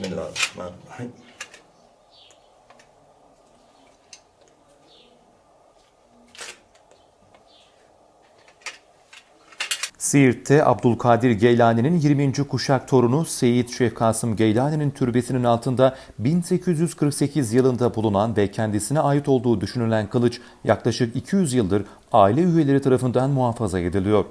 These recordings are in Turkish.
Bismillahirrahmanirrahim. Siirt'te Abdülkadir Geylani'nin 20. kuşak torunu Seyit Şeyh Kasım Geylani'nin türbesinin altında 1848 yılında bulunan ve kendisine ait olduğu düşünülen kılıç yaklaşık 200 yıldır aile üyeleri tarafından muhafaza ediliyor.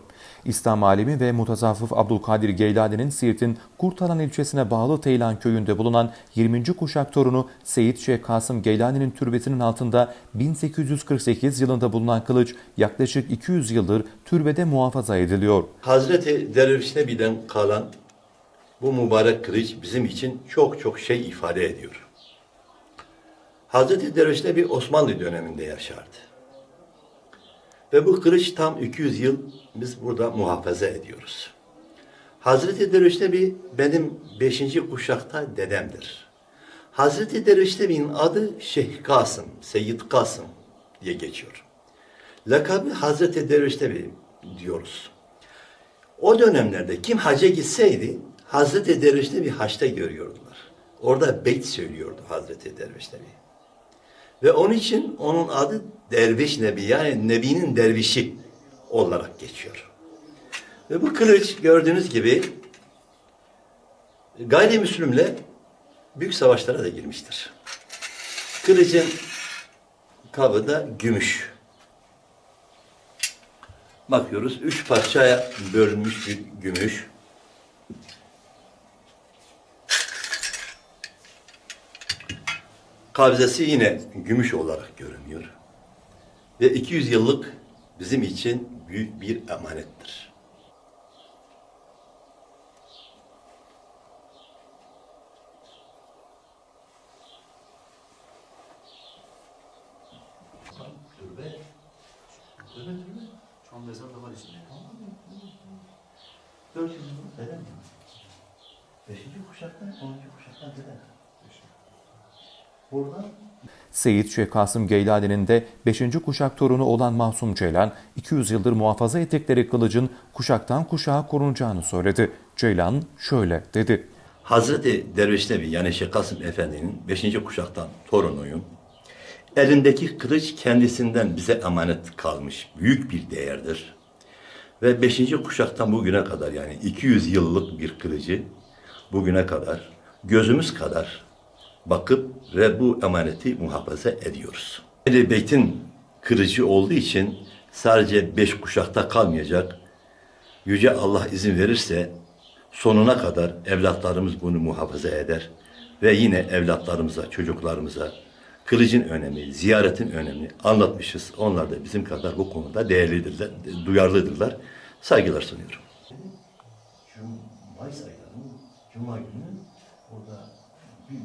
İslam alimi ve mutasavvıf Abdülkadir Geylani'nin Siirt'in Kurtalan ilçesine bağlı Teylan köyünde bulunan 20. kuşak torunu Seyit Şeyh Kasım Geylani'nin türbesinin altında 1848 yılında bulunan kılıç yaklaşık 200 yıldır türbede muhafaza ediliyor. Hazreti Derviş Nebi'den kalan bu mübarek kılıç bizim için çok çok şey ifade ediyor. Hazreti Derviş Nebi Osmanlı döneminde yaşardı. Ve bu kılıç tam 200 yıl biz burada muhafaza ediyoruz. Hazreti Derviş Nebi benim 5. kuşakta dedemdir. Hazreti Derviş Nebi'nin adı Şeyh Kasım, Seyyid Kasım diye geçiyor. Lakabı Hazreti Derviş Nebi diyoruz. O dönemlerde kim hacca gitseydi Hazreti Derviş'te bir haçta görüyordular. Orada beyt söylüyordu Hazreti Derviş Nebi. Ve onun için onun adı Derviş Nebi yani Nebi'nin dervişi olarak geçiyor. Ve bu kılıç gördüğünüz gibi gayrimüslimle büyük savaşlara da girmiştir. Kılıcın kabı da gümüş. Bakıyoruz üç parçaya bölünmüş bir gümüş. Kabzesi yine gümüş olarak görünüyor. Ve 200 yıllık bizim için büyük bir emanettir. Şu mezar da var içinde. 400 yıllık dedem. Beşinci kuşaktan, onuncu kuşaktan dedem. Buradan Seyit Şeyh Kasım Geylani'nin de 5. kuşak torunu olan Masum Ceylan, 200 yıldır muhafaza ettikleri kılıcın kuşaktan kuşağa korunacağını söyledi. Ceylan şöyle dedi. Hazreti Derviş Nebi yani Şeyh Kasım Efendi'nin 5. kuşaktan torunuyum. Elindeki kılıç kendisinden bize emanet kalmış büyük bir değerdir. Ve 5. kuşaktan bugüne kadar yani 200 yıllık bir kılıcı bugüne kadar gözümüz kadar bakıp ve bu emaneti muhafaza ediyoruz. Ehl-i Beyt'in kılıcı olduğu için sadece beş kuşakta kalmayacak. Yüce Allah izin verirse sonuna kadar evlatlarımız bunu muhafaza eder ve yine evlatlarımıza, çocuklarımıza kılıcın önemi, ziyaretin önemini anlatmışız. Onlar da bizim kadar bu konuda değerlidirler, duyarlıdırlar. Saygılar sunuyorum. Mayıs aylarının Cuma günü orada bir